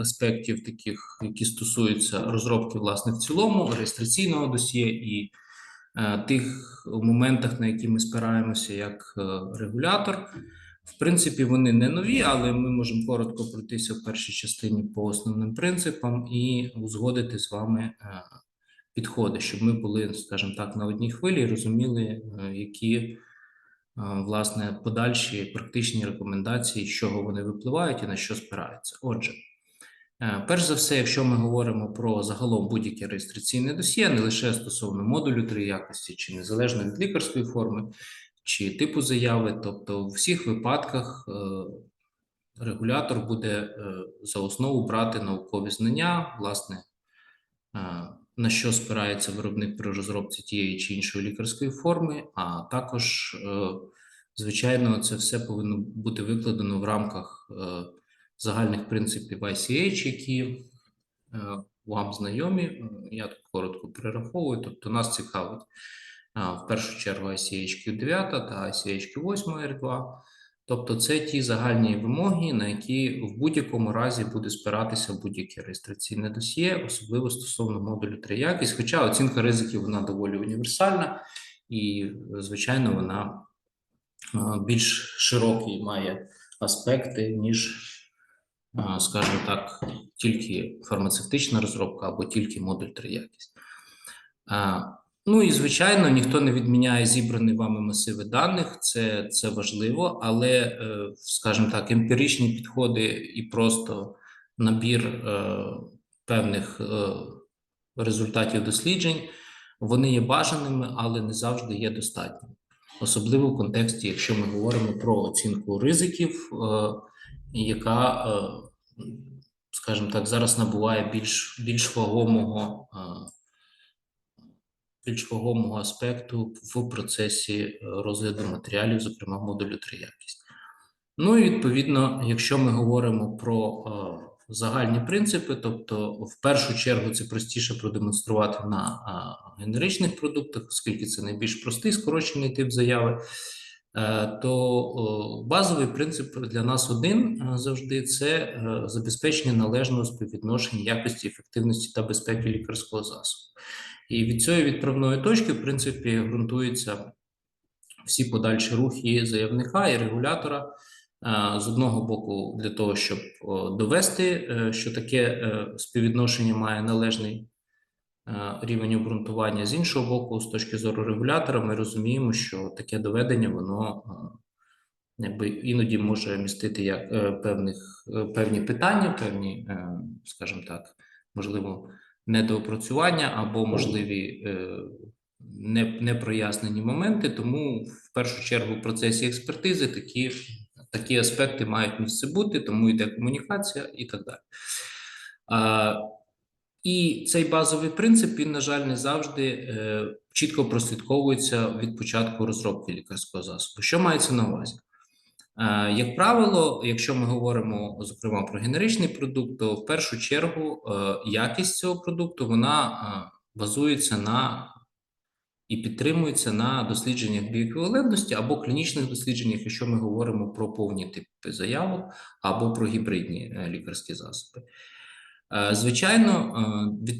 аспектів, таких, які стосуються розробки власне в цілому, реєстраційного досьє і е, тих моментах, на які ми спираємося як е, регулятор. В принципі, вони не нові, але ми можемо коротко пройтися в першій частині по основним принципам і узгодити з вами е, підходи, щоб ми були, скажімо так, на одній хвилі і розуміли, які власне подальші практичні рекомендації, з чого вони випливають і на що спираються. Отже, перш за все, якщо ми говоримо про загалом будь-яке реєстраційне досьє, не лише стосовно модулю три якості, чи незалежно від лікарської форми, чи типу заяви, тобто в всіх випадках е, регулятор буде е, за основу брати наукові знання, власне, е, на що спирається виробник при розробці тієї чи іншої лікарської форми, а також, е, звичайно, це все повинно бути викладено в рамках е, загальних принципів ICH, які е, вам знайомі. Я тут коротко перераховую, тобто нас цікавить в першу чергу ICH Q9 та ICH Q8 R2. Тобто це ті загальні вимоги, на які в будь-якому разі буде спиратися будь-яке реєстраційне досьє, особливо стосовно модулю 3 якість. Хоча оцінка ризиків вона доволі універсальна і, звичайно, вона більш широкі має аспекти, ніж, скажімо так, тільки фармацевтична розробка або тільки модуль 3 якість. Ну і звичайно, ніхто не відміняє зібрані вами масиви даних, це, це важливо, але, е, скажімо так, емпіричні підходи і просто набір е, певних е, результатів досліджень, вони є бажаними, але не завжди є достатніми. Особливо в контексті, якщо ми говоримо про оцінку ризиків, е, яка, е, скажімо так, зараз набуває більш, більш вагомого. е, більш вагомого аспекту в процесі розгляду матеріалів, зокрема модулю 3 якість. Ну і відповідно, якщо ми говоримо про е, загальні принципи, тобто в першу чергу це простіше продемонструвати на генеричних продуктах, оскільки це найбільш простий скорочений тип заяви, то е, базовий принцип для нас один е, завжди це е, забезпечення належного співвідношення якості, ефективності та безпеки лікарського засобу. І від цієї відправної точки, в принципі, ґрунтуються всі подальші рухи заявника і регулятора. Е, З одного боку, для того, щоб довести, е, що таке е, співвідношення має належний е, рівень обґрунтування. З іншого боку, з точки зору регулятора, ми розуміємо, що таке доведення воно е, якби іноді може містити як е, певних е, певні питання, певні, е, скажімо так, можливо, недоопрацювання або можливі е, непрояснені моменти. Тому в першу чергу в процесі експертизи такі, такі аспекти мають місце бути, тому йде комунікація і так далі. І цей базовий принцип, він, на жаль, не завжди е, чітко прослідковується від початку розробки лікарського засобу. Що мається на увазі? Е, Як правило, якщо ми говоримо зокрема про генеричний продукт, то в першу чергу е, якість цього продукту вона е, базується на і підтримується на дослідженнях біоеквівалентності або клінічних дослідженнях, якщо ми говоримо про повні типи заявок або про гібридні е, лікарські засоби. Е, Звичайно, е, від